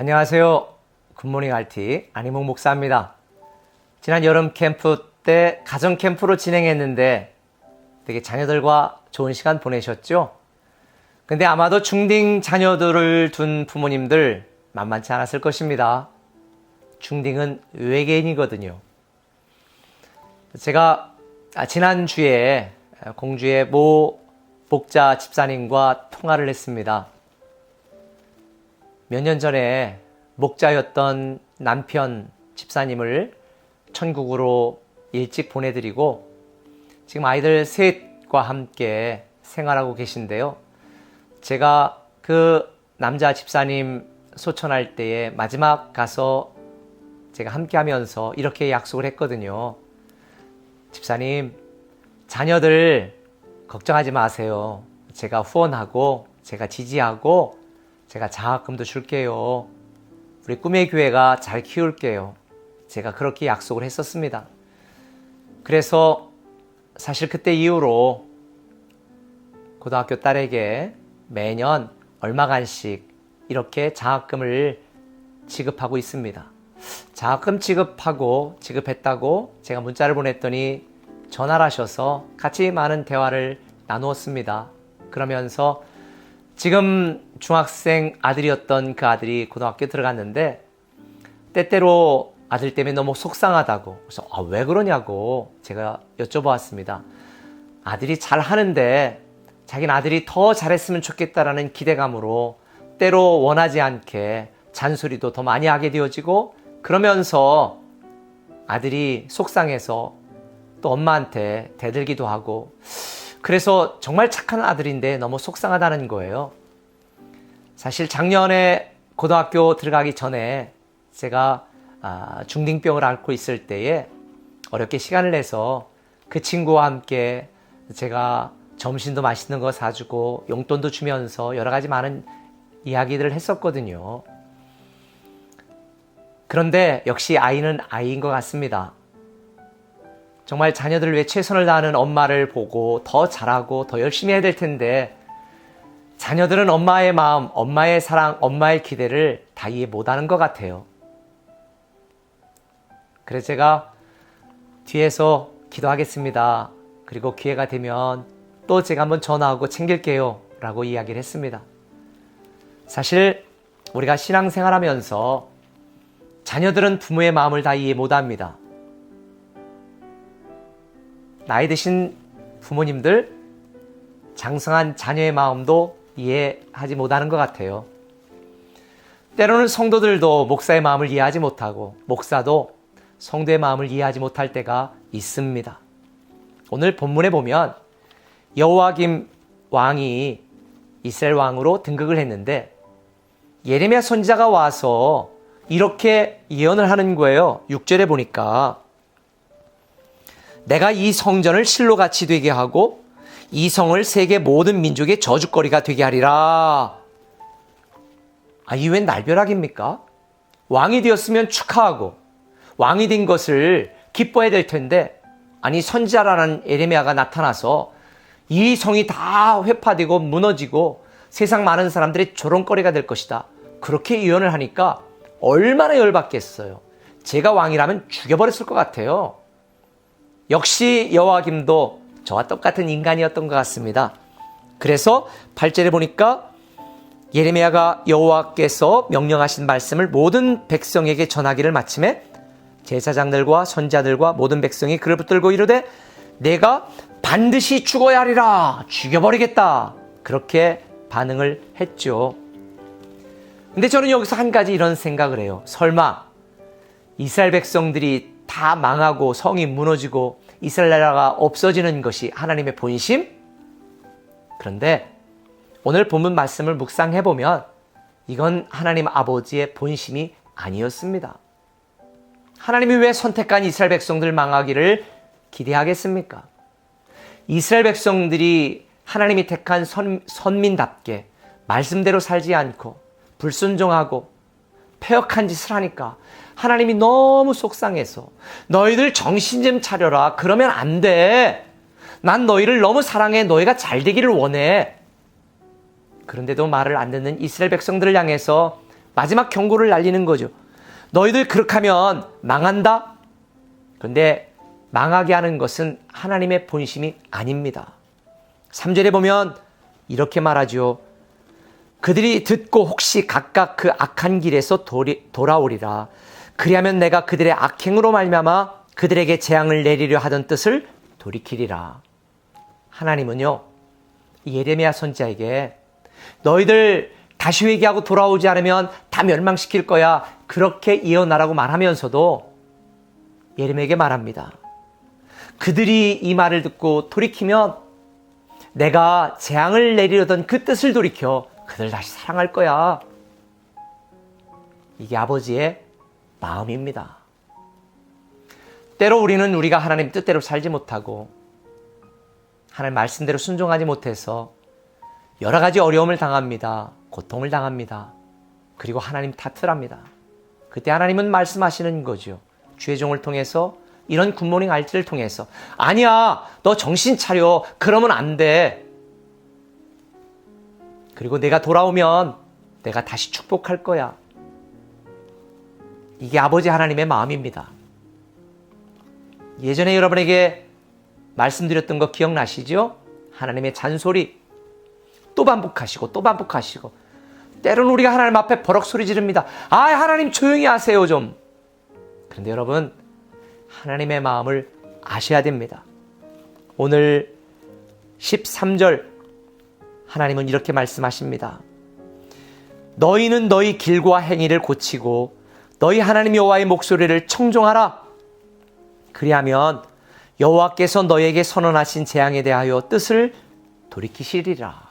안녕하세요. 굿모닝 RT 안희몽 목사입니다. 지난 여름 캠프 때 가정 캠프로 진행했는데 되게 자녀들과 좋은 시간 보내셨죠? 근데 아마도 중딩 자녀들을 둔 부모님들 만만치 않았을 것입니다. 중딩은 외계인이거든요. 제가 아, 지난주에 공주의 모 목자 집사님과 통화를 했습니다. 몇 년 전에 목자였던 남편 집사님을 천국으로 일찍 보내드리고 지금 아이들 셋과 함께 생활하고 계신데요. 제가 그 남자 집사님 소천할 때에 마지막 가서 제가 함께 하면서 이렇게 약속을 했거든요. 집사님, 자녀들 걱정하지 마세요. 제가 후원하고, 제가 지지하고, 제가 장학금도 줄게요. 우리 꿈의 교회가 잘 키울게요. 제가 그렇게 약속을 했었습니다. 그래서 사실 그때 이후로 고등학교 딸에게 매년 얼마간씩 이렇게 장학금을 지급하고 있습니다. 장학금 지급하고 지급했다고 제가 문자를 보냈더니 전화를 하셔서 같이 많은 대화를 나누었습니다. 그러면서 지금 중학생 아들이었던 그 아들이 고등학교 들어갔는데 때때로 아들 때문에 너무 속상하다고 그래서 아, 왜 그러냐고 제가 여쭤보았습니다. 아들이 잘 하는데 자기는 아들이 더 잘했으면 좋겠다라는 기대감으로 때로 원하지 않게 잔소리도 더 많이 하게 되어지고 그러면서 아들이 속상해서 또 엄마한테 대들기도 하고 그래서 정말 착한 아들인데 너무 속상하다는 거예요. 사실 작년에 고등학교 들어가기 전에 제가 아, 중딩병을 앓고 있을 때에 어렵게 시간을 내서 그 친구와 함께 제가 점심도 맛있는 거 사주고 용돈도 주면서 여러 가지 많은 이야기들을 했었거든요. 그런데 역시 아이는 아이인 것 같습니다. 정말 자녀들을 위해 최선을 다하는 엄마를 보고 더 잘하고 더 열심히 해야 될 텐데 자녀들은 엄마의 마음, 엄마의 사랑, 엄마의 기대를 다 이해 못하는 것 같아요. 그래서 제가 뒤에서 기도하겠습니다. 그리고 기회가 되면 또 제가 한번 전화하고 챙길게요. 라고 이야기를 했습니다. 사실 우리가 신앙생활 하면서 자녀들은 부모의 마음을 다 이해 못 합니다. 나이 드신 부모님들, 장성한 자녀의 마음도 이해하지 못하는 것 같아요. 때로는 성도들도 목사의 마음을 이해하지 못하고, 목사도 성도의 마음을 이해하지 못할 때가 있습니다. 오늘 본문에 보면 여호와김 왕이 이스라엘 왕으로 등극을 했는데 예레미야 선지자가 와서 이렇게 예언을 하는 거예요. 6절에 보니까 내가 이 성전을 실로 같이 되게 하고 이 성을 세계 모든 민족의 저주거리가 되게 하리라. 아, 이 웬 날벼락입니까? 왕이 되었으면 축하하고 왕이 된 것을 기뻐해야 될 텐데 아니 선지자라는 에레미야가 나타나서 이 성이 다 회파되고 무너지고 세상 많은 사람들의 조롱거리가 될 것이다. 그렇게 예언을 하니까 얼마나 열받겠어요. 제가 왕이라면 죽여버렸을 것 같아요. 역시 여호와김도 저와 똑같은 인간이었던 것 같습니다. 그래서 8절에 보니까 예레미야가 여호와께서 명령하신 말씀을 모든 백성에게 전하기를 마침에 제사장들과 선자들과 모든 백성이 그를 붙들고 이르되 내가 반드시 죽어야 하리라 죽여버리겠다 그렇게 반응을 했죠. 근데 저는 여기서 한 가지 이런 생각을 해요. 설마 이스라엘 백성들이 다 망하고 성이 무너지고 이스라엘 나라가 없어지는 것이 하나님의 본심? 그런데 오늘 본문 말씀을 묵상해 보면 이건 하나님 아버지의 본심이 아니었습니다. 하나님이 왜 선택한 이스라엘 백성들 망하기를 기대하겠습니까? 이스라엘 백성들이 하나님이 택한 선, 선민답게 말씀대로 살지 않고 불순종하고 폐역한 짓을 하니까 하나님이 너무 속상해서 너희들 정신 좀 차려라. 그러면 안 돼. 난 너희를 너무 사랑해. 너희가 잘 되기를 원해. 그런데도 말을 안 듣는 이스라엘 백성들을 향해서 마지막 경고를 날리는 거죠. 너희들 그렇게 하면 망한다? 그런데 망하게 하는 것은 하나님의 본심이 아닙니다. 3절에 보면 이렇게 말하죠. 그들이 듣고 혹시 각각 그 악한 길에서 돌아오리라. 그리하면 내가 그들의 악행으로 말미암아 그들에게 재앙을 내리려 하던 뜻을 돌이키리라. 하나님은요. 예레미야 선지자에게 너희들 다시 회개하고 돌아오지 않으면 다 멸망시킬 거야. 그렇게 예언하라고 말하면서도 예레미야에게 말합니다. 그들이 이 말을 듣고 돌이키면 내가 재앙을 내리려던 그 뜻을 돌이켜 그들 다시 사랑할 거야. 이게 아버지의 마음입니다. 때로 우리는 우리가 하나님 뜻대로 살지 못하고 하나님 말씀대로 순종하지 못해서 여러 가지 어려움을 당합니다. 고통을 당합니다. 그리고 하나님 탓을 합니다. 그때 하나님은 말씀하시는 거죠. 주의 종을 통해서 이런 굿모닝 알지를 통해서 아니야 너 정신 차려 그러면 안 돼. 그리고 내가 돌아오면 내가 다시 축복할 거야. 이게 아버지 하나님의 마음입니다. 예전에 여러분에게 말씀드렸던 거 기억나시죠? 하나님의 잔소리 또 반복하시고 또 반복하시고 때로는 우리가 하나님 앞에 버럭 소리 지릅니다. 아 하나님 조용히 하세요 좀. 그런데 여러분 하나님의 마음을 아셔야 됩니다. 오늘 13절 하나님은 이렇게 말씀하십니다. 너희는 너희 길과 행위를 고치고 너희 하나님 여호와의 목소리를 청종하라. 그리하면 여호와께서 너에게 선언하신 재앙에 대하여 뜻을 돌이키시리라.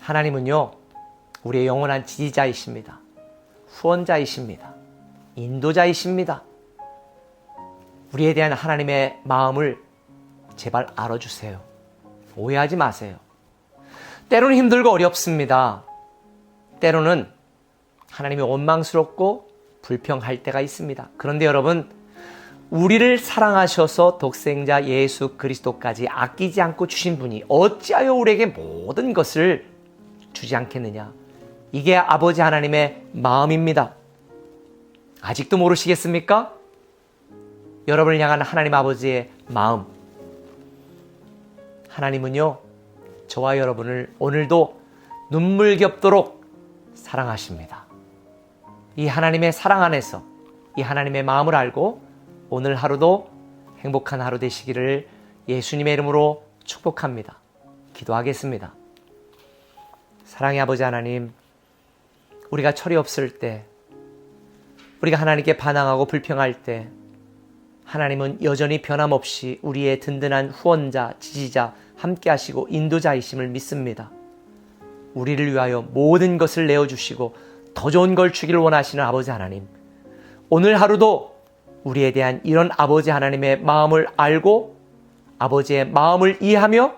하나님은요, 우리의 영원한 지지자이십니다. 후원자이십니다. 인도자이십니다. 우리에 대한 하나님의 마음을 제발 알아주세요. 오해하지 마세요. 때로는 힘들고 어렵습니다. 때로는 하나님이 원망스럽고 불평할 때가 있습니다. 그런데 여러분, 우리를 사랑하셔서 독생자 예수 그리스도까지 아끼지 않고 주신 분이 어찌하여 우리에게 모든 것을 주지 않겠느냐? 이게 아버지 하나님의 마음입니다. 아직도 모르시겠습니까? 여러분을 향한 하나님 아버지의 마음. 하나님은요, 저와 여러분을 오늘도 눈물겹도록 사랑하십니다. 이 하나님의 사랑 안에서 이 하나님의 마음을 알고 오늘 하루도 행복한 하루 되시기를 예수님의 이름으로 축복합니다. 기도하겠습니다. 사랑의 아버지 하나님, 우리가 철이 없을 때, 우리가 하나님께 반항하고 불평할 때, 하나님은 여전히 변함없이 우리의 든든한 후원자, 지지자, 함께 하시고 인도자이심을 믿습니다. 우리를 위하여 모든 것을 내어주시고 더 좋은 걸 주기를 원하시는 아버지 하나님. 오늘 하루도 우리에 대한 이런 아버지 하나님의 마음을 알고 아버지의 마음을 이해하며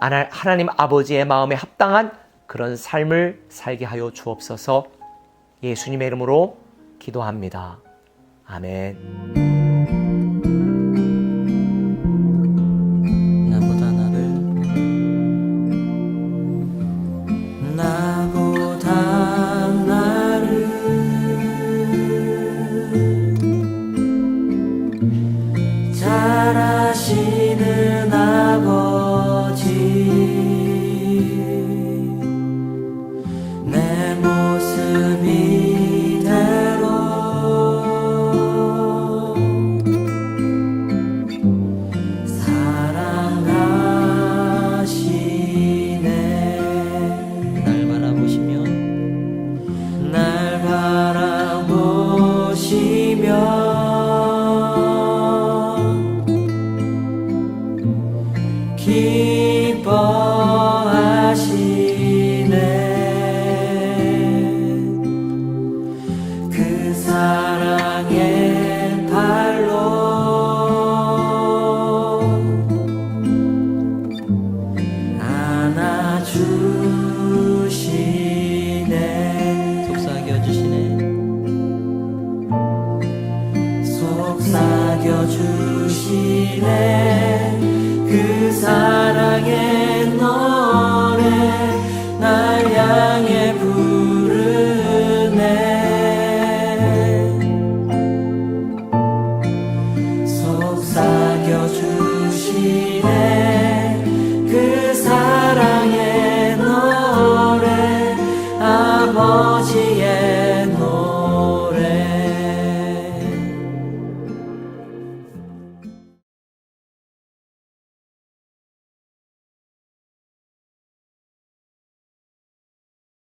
하나님 아버지의 마음에 합당한 그런 삶을 살게 하여 주옵소서 예수님의 이름으로 기도합니다. 아멘. 잘 아시는 아버지 속삭여 주시네. 그 사랑에 너